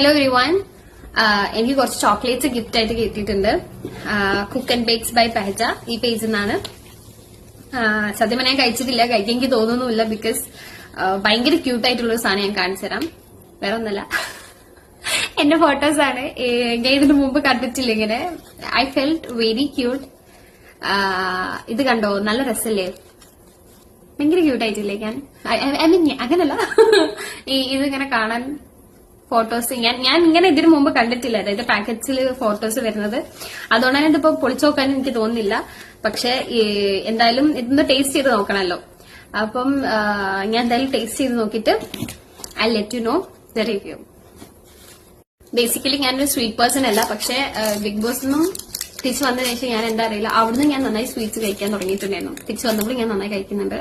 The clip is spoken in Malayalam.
ഹലോ എവരി വൺ എനിക്ക് കുറച്ച് ചോക്ലേറ്റ്സ് ഗിഫ്റ്റ് ആയിട്ട് കിട്ടിയിട്ടുണ്ട്. കുക്ക് ആൻഡ് ബേക്സ് ബൈ പെഹജ ഈ പേജിൽ നിന്നാണ്. സത്യം പറഞ്ഞാൽ ഞാൻ കഴിച്ചിട്ടില്ല. കഴിക്കാൻ എനിക്ക് തോന്നുന്നുമില്ല ബിക്കോസ് ഭയങ്കര ക്യൂട്ട് ആയിട്ടുള്ള സാധനം ഞാൻ കാണിച്ചു തരാം. വേറെ ഒന്നല്ല. എന്റെ ഫോട്ടോസ് ആണ്. ഞാൻ ഇതിനു മുമ്പ് കണ്ടിട്ടില്ല ഇങ്ങനെ. ഐ ഫെൽറ്റ് വെരി ക്യൂട്ട് ഇത് കണ്ടോ? നല്ല രസല്ലേ? ഭയങ്കര ക്യൂട്ട് ആയിട്ടില്ലേ ഞാൻ? ഐ മീൻ അങ്ങനല്ല. ഈ ഇതിങ്ങനെ കാണാൻ ഫോട്ടോസ് ഞാൻ ഞാൻ ഇങ്ങനെ ഇതിനു മുമ്പ് കണ്ടിട്ടില്ല. അതായത് പാക്കറ്റ്സിൽ ഫോട്ടോസ് വരുന്നത്. അതുകൊണ്ടാണ് ഇതിപ്പോ പൊളിച്ചു നോക്കാൻ എനിക്ക് തോന്നുന്നില്ല. പക്ഷെ എന്തായാലും ഇതൊന്ന് ടേസ്റ്റ് ചെയ്ത് നോക്കണമല്ലോ അപ്പം ഞാൻ എന്തായാലും ടേസ്റ്റ് ചെയ്ത് നോക്കിയിട്ട് I let you know the review basically ഞാനൊരു സ്വീറ്റ് പേഴ്സൺ അല്ല. പക്ഷെ ബിഗ് ബോസ് നിന്നും തിരിച്ചു വന്നതിന് ശേഷം ഞാൻ എന്താ അറിയില്ല. അവിടുന്ന് ഞാൻ നന്നായി സ്വീറ്റ്സ് കഴിക്കാൻ തുടങ്ങിയിട്ടുണ്ടായിരുന്നു. തിരിച്ചു വന്നപ്പോൾ ഞാൻ നന്നായി കഴിക്കുന്നുണ്ട്.